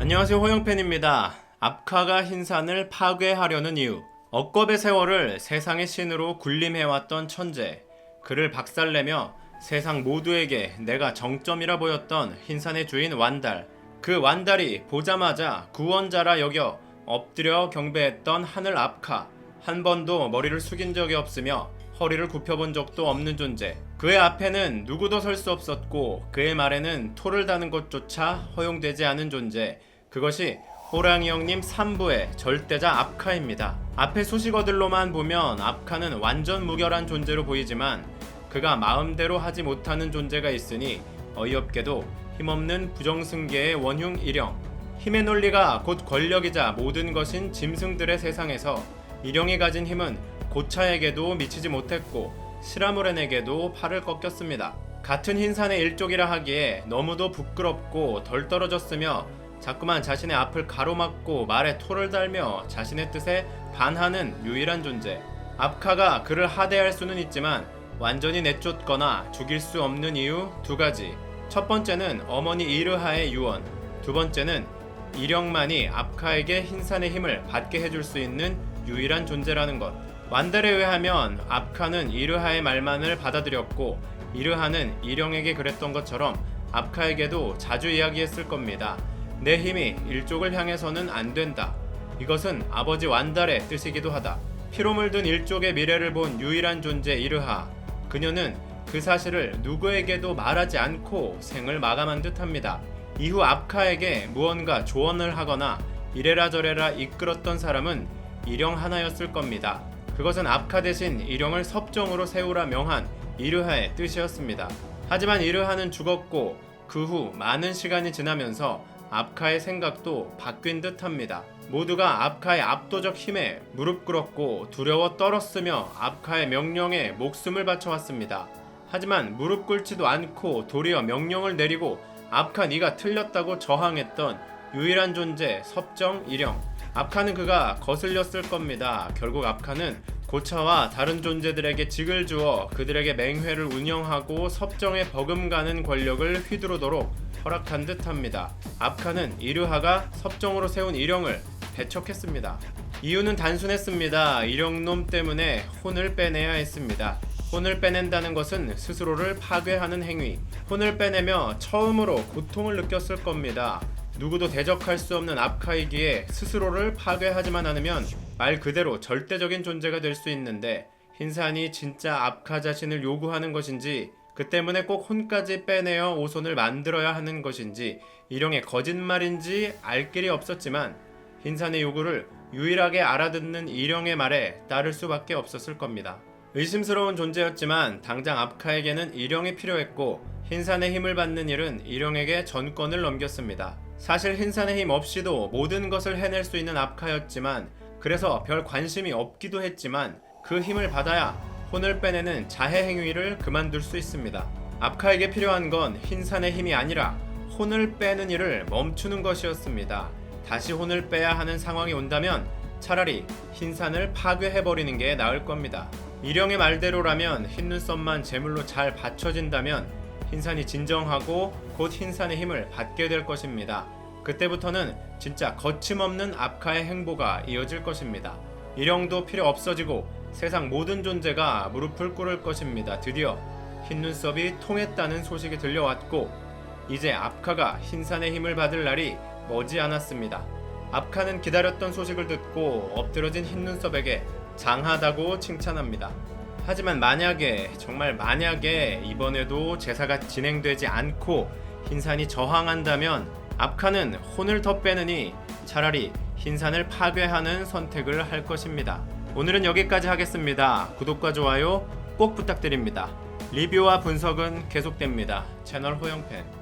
안녕하세요 호영팬입니다. 압카가 흰산을 파괴하려는 이유 억겁의 세월을 세상의 신으로 군림해왔던 천재 그를 박살내며 세상 모두에게 내가 정점이라 보였던 흰산의 주인 완달 그 완달이 보자마자 구원자라 여겨 엎드려 경배했던 하늘 압카 한 번도 머리를 숙인 적이 없으며 허리를 굽혀본 적도 없는 존재. 그의 앞에는 누구도 설 수 없었고 그의 말에는 토를 다는 것조차 허용되지 않은 존재. 그것이 호랑이 형님 3부의 절대자 압카입니다. 앞에 소식어들로만 보면 압카는 완전 무결한 존재로 보이지만 그가 마음대로 하지 못하는 존재가 있으니 어이없게도 힘없는 부정승계의 원흉 일영. 힘의 논리가 곧 권력이자 모든 것인 짐승들의 세상에서 일영이 가진 힘은 고차에게도 미치지 못했고 시라무렌에게도 팔을 꺾였습니다. 같은 흰산의 일족이라 하기에 너무도 부끄럽고 덜 떨어졌으며 자꾸만 자신의 앞을 가로막고 말에 토를 달며 자신의 뜻에 반하는 유일한 존재. 압카가 그를 하대할 수는 있지만 완전히 내쫓거나 죽일 수 없는 이유 두 가지. 첫 번째는 어머니 이르하의 유언. 두 번째는 이령만이 압카에게 흰산의 힘을 받게 해줄 수 있는 유일한 존재라는 것. 완달에 의하면 압카는 이르하의 말만을 받아들였고 이르하는 이령에게 그랬던 것처럼 압카에게도 자주 이야기했을 겁니다. 내 힘이 일족을 향해서는 안 된다. 이것은 아버지 완달의 뜻이기도 하다. 피로 물든 일족의 미래를 본 유일한 존재 이르하. 그녀는 그 사실을 누구에게도 말하지 않고 생을 마감한 듯합니다. 이후 압카에게 무언가 조언을 하거나 이래라 저래라 이끌었던 사람은 일영 하나였을 겁니다. 그것은 압카 대신 일영을 섭정으로 세우라 명한 이르하의 뜻이었습니다. 하지만 이르하는 죽었고 그 후 많은 시간이 지나면서 압카의 생각도 바뀐 듯합니다. 모두가 압카의 압도적 힘에 무릎 꿇었고 두려워 떨었으며 압카의 명령에 목숨을 바쳐왔습니다. 하지만 무릎 꿇지도 않고 도리어 명령을 내리고 압카 네가 틀렸다고 저항했던 유일한 존재 섭정 일영. 압카는 그가 거슬렸을 겁니다. 결국 압카는 고차와 다른 존재들에게 직을 주어 그들에게 맹회를 운영하고 섭정에 버금가는 권력을 휘두르도록 허락한 듯합니다. 압카는 이르하가 섭정으로 세운 일영을 배척했습니다. 이유는 단순했습니다. 일영놈 때문에 혼을 빼내야 했습니다. 혼을 빼낸다는 것은 스스로를 파괴하는 행위. 혼을 빼내며 처음으로 고통을 느꼈을 겁니다. 누구도 대적할 수 없는 압카이기에 스스로를 파괴하지만 않으면 말 그대로 절대적인 존재가 될 수 있는데 흰산이 진짜 압카 자신을 요구하는 것인지 그 때문에 꼭 혼까지 빼내어 오손을 만들어야 하는 것인지 일용의 거짓말인지 알 길이 없었지만 흰산의 요구를 유일하게 알아듣는 일용의 말에 따를 수밖에 없었을 겁니다. 의심스러운 존재였지만 당장 압카에게는 일용이 필요했고 흰산의 힘을 받는 일은 일용에게 전권을 넘겼습니다. 사실 흰산의 힘 없이도 모든 것을 해낼 수 있는 압카였지만 그래서 별 관심이 없기도 했지만 그 힘을 받아야 혼을 빼내는 자해 행위를 그만둘 수 있습니다. 압카에게 필요한 건 흰산의 힘이 아니라 혼을 빼는 일을 멈추는 것이었습니다. 다시 혼을 빼야 하는 상황이 온다면 차라리 흰산을 파괴해버리는 게 나을 겁니다. 일영의 말대로라면 흰 눈썹만 제물로 잘 받쳐진다면 흰산이 진정하고 곧 흰산의 힘을 받게 될 것입니다. 그때부터는 진짜 거침없는 압카의 행보가 이어질 것입니다. 일영도 필요 없어지고 세상 모든 존재가 무릎을 꿇을 것입니다. 드디어 흰 눈썹이 통했다는 소식이 들려왔고 이제 압카가 흰산의 힘을 받을 날이 머지 않았습니다. 압카는 기다렸던 소식을 듣고 엎드러진 흰 눈썹에게 장하다고 칭찬합니다. 하지만 만약에 정말 만약에 이번에도 제사가 진행되지 않고 흰산이 저항한다면 압카는 혼을 더 빼느니 차라리 흰산을 파괴하는 선택을 할 것입니다. 오늘은 여기까지 하겠습니다. 구독과 좋아요 꼭 부탁드립니다. 리뷰와 분석은 계속됩니다. 채널 호영팬